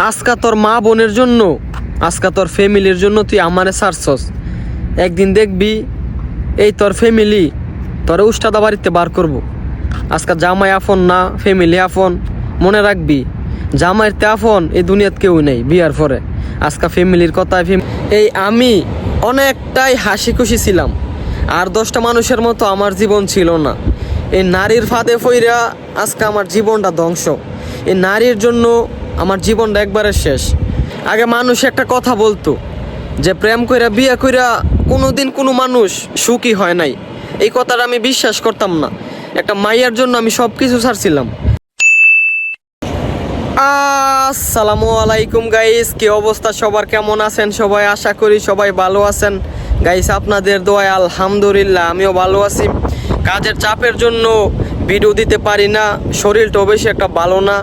আজকা তোর মা বোনের জন্য, আজকা তোর ফ্যামিলির জন্য তুই আমারে সারছস একদিন দেখবি, এই তোর ফ্যামিলি, তোর উস্তাদা বাড়িতে বার করব। আজকা জামাই আফন না, ফ্যামিলি আফন মনে রাখবি, জামাইয়ের তে আফন এই দুনিয়াত কেউ নেই বিয়ার পরে। আজকা ফ্যামিলির ফ্যাম- এই আমি অনেকটাই হাসি খুশি ছিলাম। আর দশটা মানুষের মতো আমার জীবন ছিল না। এই নারীর ফাঁদে ফইরা আজকে আমার জীবনটা ধ্বংস। এই নারীর জন্য আমার জীবনটা একবারে শেষ। আগে মানুষ একটা কথা বলতো যে, প্রেম কইরা বিয়ে কইরা কোনোদিন কোনো মানুষ সুখী হয় নাই। এই কথাটা আমি বিশ্বাস করতাম না। একটা মাইয়ার জন্য আমি সব কিছু ছাড়ছিলাম। আসসালামু আলাইকুম গাইস, কি অবস্থা? সবার কেমন আছেন সবাই? আশা করি সবাই ভালো আছেন। গাইস, আপনাদের দোয়ায় আলহামদুলিল্লাহ, আমিও ভালো আছি। কাজের চাপের জন্য ভিডিও দিতে পারি না, শরীরটাও বেশি একটা ভালো না।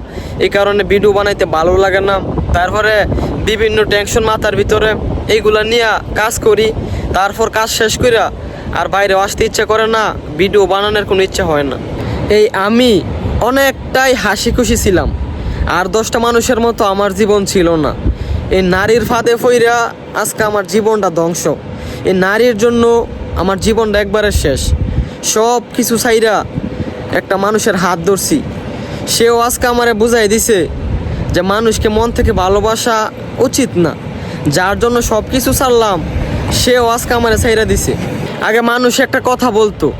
এই কারণে ভিডিও বানাইতে ভালো লাগে না। তারপরে বিভিন্ন টেনশন মাথার ভিতরে এইগুলা নিয়ে কাজ করি। তারপর কাজ শেষ কইরা আর বাইরে আসতে ইচ্ছা করে না, ভিডিও বানানোর কোনো ইচ্ছা হয় না। এই আমি অনেকটাই হাসি খুশি ছিলাম। আর দশটা মানুষের মতো আমার জীবন ছিল না। এই নারীর ফাঁদে ফইরা আজকে আমার জীবনটা ধ্বংস। এই নারীর জন্য আমার জীবনটা একবারে শেষ। সব কিছু চাইরা একটা মানুষের হাত ধরছি। সেও আজকে আমারে বুঝাই দিছে যে মানুষকে মন থেকে ভালোবাসা উচিত না। যার জন্য সব কিছু ছাড়লাম, সেও আজকে আমারে ছাইরা দিছে। আগে মানুষ একটা কথা বলতো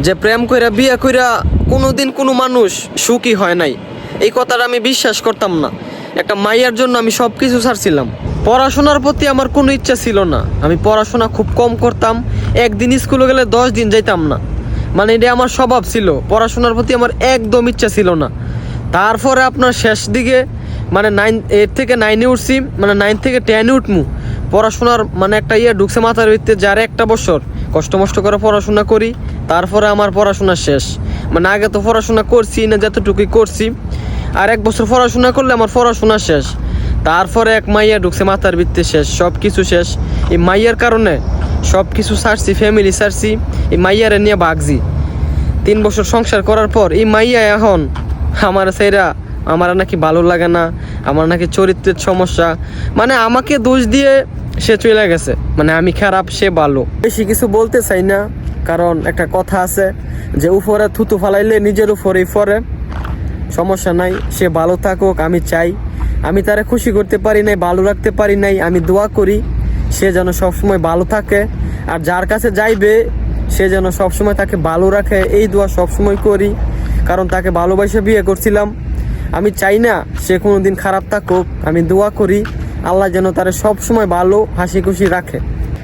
যে প্রেম কইরা বিয়ে কইরা কোনো দিন কোনো মানুষ সুখী হয় নাই। এই কথাটা আমি বিশ্বাস করতাম না। একটা মাইয়ার জন্য আমি সব কিছু ছাড়ছিলাম। পড়াশোনার প্রতি আমার কোনো ইচ্ছা ছিল না। আমি পড়াশোনা খুব কম করতাম। একদিন স্কুলে গেলে দশ দিন যাইতাম না। মানে এটা আমার স্বভাব ছিল। পড়াশোনার প্রতি আমার একদম ইচ্ছা ছিল না। তারপরে আপনার শেষ দিকে মানে নাইন এইট থেকে নাইনে উঠছি মানে নাইন থেকে টেনে উঠমু। পড়াশোনার মানে একটা ইয়ে ঢুকছে মাথার ভিতরে যার একটা বছর কষ্ট মষ্ট করে পড়াশোনা করি, তারপরে আমার পড়াশোনা শেষ। মানে আগে তো পড়াশোনা করছি না, যতটুকুই করছি, আর এক বছর পড়াশোনা করলে আমার পড়াশোনা শেষ। তারপরে এক মাইয়া ঢুকছে মাথার ভিত্তি শেষ সব কিছু শেষ। এই মাইয়ার কারণে সব কিছু সারছি ফ্যামিলি সারছি, এই মাইয়ারে নিয়ে ভাগছি। তিন বছর সংসার করার পর এই মাইয়া এখন আমার সেরা আমার নাকি ভালো লাগে না, আমার নাকি চরিত্রের সমস্যা। মানে আমাকে দোষ দিয়ে সে চলে গেছে। মানে আমি খারাপ, সে ভালো। বেশি কিছু বলতে চাই না, কারণ একটা কথা আছে যে উপরে থুতু ফালাইলে নিজের উপরেই ফরে সমস্যা নাই, সে ভালো থাকুক, আমি চাই। আমি তারা খুশি করতে পারি নাই, ভালো রাখতে পারি নাই, আমি দোয়া করি, সে যেন সবসময় ভালো থাকে। আর যার কাছে যাইবে, সে যেন সবসময় তাকে ভালো রাখে, এই দোয়া সবসময় করি। কারণ তাকে ভালোবাসে বিয়ে করছিলাম। আমি চাই না সে কোনো দিন খারাপ থাকুক। আমি দোয়া করি আল্লাহ যেন তারা সবসময় ভালো, হাসি খুশি রাখে।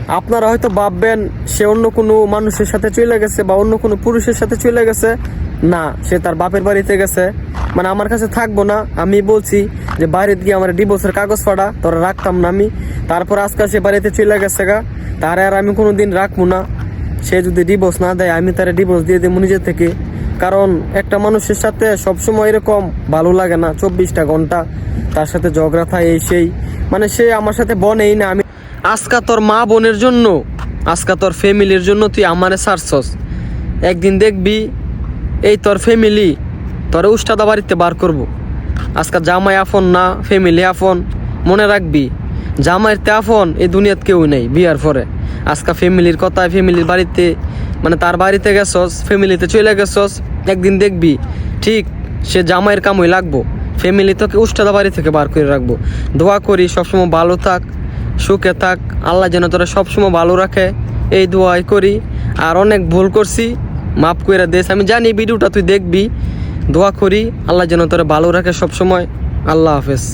আপনারা হয়তো ভাববেন, সে অন্য কোনো মানুষের সাথে চলে গেছে বা অন্য কোনো পুরুষের সাথে চলে গেছে। না, সে তার বাপের বাড়িতে গেছে। মানে আমার কাছে থাকব না। আমি বলছি যে বাড়িতে গিয়ে আমার ডিভোর্সের কাগজ ফাড়া তোরা রাখতাম না আমি। তারপর আজকাল সে বাড়িতে চলে গেছে গা। তারে আর আমি কোনো দিন রাখব না। সে যদি ডিভোর্স না দেয়, আমি তারে ডিভোর্স দিয়ে দেবো নিজের থেকে। কারণ একটা মানুষের সাথে সবসময় এরকম ভালো লাগে না, চব্বিশটা ঘণ্টা। তার সাথে ঝগড়া থাকে, এই সেই। মানে সে আমার সাথে বনেই না, আমি আজকা তোর মা বোনের জন্য, আজকা তোর ফ্যামিলির জন্য তুই আমারে সারছস একদিন দেখবি, এই তোর ফ্যামিলি, তোর উস্তাদা বাড়িতে বার করব। আজকা জামাই আফন না, ফ্যামিলি আফন মনে রাখবি, জামাইয়ের তে আফন এই দুনিয়াত কেউ নেই, বিয়ার পরে। আজকা ফ্যামিলির কথায়, ফ্যামিলির বাড়িতে মানে তার বাড়িতে গেছস ফ্যামিলিতে চলে গেছস, একদিন দেখবি, ঠিক, সে জামাইয়ের কামই লাগবো ফ্যামিলি তোকে উস্তাদা বাড়ি থেকে বার করে রাখব। দোয়া করি, সবসময় ভালো থাক, সুখে থাক, আল্লাহ যেন তোরা সবসময় ভালো রাখে, এই দোয়াই করি। আর অনেক ভুল করছি, মাফ করে দেশ আমি জানি ভিডিওটা তুই দেখবি। দোয়া করি, আল্লাহ যেন তোরা ভালো রাখে সবসময়। আল্লাহ হাফেজ।